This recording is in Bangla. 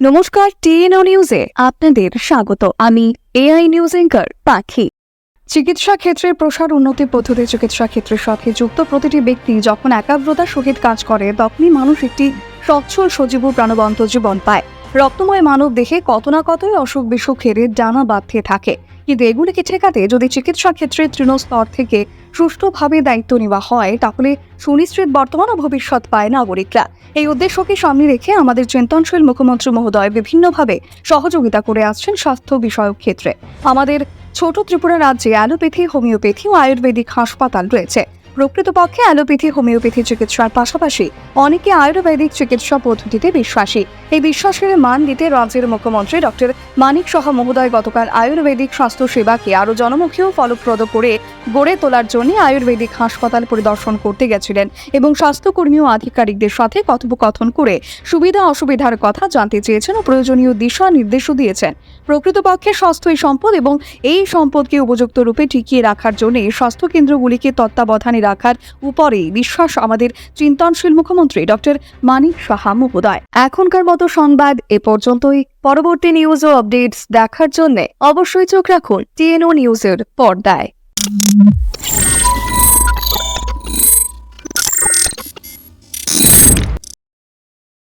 নমস্কার টিএনও নিউজে আপনাদের স্বাগত। আমি এআই নিউজ এঙ্কার পাখি। চিকিৎসা ক্ষেত্রে প্রসার উন্নতি পদ্ধতি চিকিৎসা ক্ষেত্রের সাথে যুক্ত প্রতিটি ব্যক্তি যখন একাগ্রতার সহিত কাজ করে, তখনই মানুষ একটি সচ্ছল সজীব প্রাণবন্ত জীবন পায়। রক্তময় মানব দেহে কত না কতই অসুখ বিসুখের ডানা বাঁধতে থাকে। কিন্তু এগুলিকে ঠেকাতে যদি চিকিৎসা ক্ষেত্রে তৃণস্তর থেকে সুষ্ঠুভাবে দায়িত্ব নেওয়া হয়, তাহলে সুনিশ্চিত বর্তমান ও ভবিষ্যৎ পায় নাগরিকরা। এই উদ্দেশ্যকে সামনে রেখে আমাদের চিন্তনশীল মুখ্যমন্ত্রী মহোদয় বিভিন্নভাবে সহযোগিতা করে আসছেন স্বাস্থ্য বিষয়ক ক্ষেত্রে। আমাদের ছোট ত্রিপুরা রাজ্যে অ্যালোপ্যাথি, হোমিওপ্যাথি ও আয়ুর্বেদিক হাসপাতাল রয়েছে। প্রকৃতপক্ষে অ্যালোপ্যাথি, হোমিওপ্যাথি চিকিৎসার পাশাপাশি অনেকে আয়ুর্বেদিক চিকিৎসা পদ্ধতিতে বিশ্বাসী। এই বিশ্বাসের মান দিতে রাজ্যের মুখ্যমন্ত্রী ডক্টর মানিক সাহা মহোদয় গতকাল আয়ুর্বেদিক স্বাস্থ্য সেবাকে আরও জনমুখী ও ফলপ্রদ করে গড়ে তোলার জন্য আয়ুর্বেদিক হাসপাতাল পরিদর্শন করতে গেছিলেন এবং স্বাস্থ্যকর্মী ও আধিকারিকদের সাথে কথোপকথন করে সুবিধা অসুবিধার কথা জানতে চেয়েছেন ও প্রয়োজনীয় দিশা নির্দেশও দিয়েছেন। প্রকৃতপক্ষে স্বাস্থ্যই সম্পদ এবং এই সম্পদকে উপযুক্ত রূপে টিকিয়ে রাখার জন্য স্বাস্থ্য কেন্দ্রগুলিকে তত্ত্বাবধানে রাখার উপরে বিশ্বাস আমাদের চিন্তনশীল মুখ্যমন্ত্রী ডক্টর মানিক সাহা মহোদয়। এখনকার মতো সংবাদ এ পর্যন্তই। পরবর্তী নিউজ ও আপডেটস দেখার জন্য অবশ্যই চোখ রাখুন টিএনও নিউজের পর্দায়।